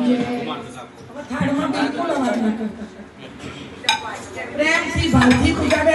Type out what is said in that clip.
म्हणजे थाडमा बिलकुल आवाज न करतात प्रेम सी भावजी तुझ्याकडे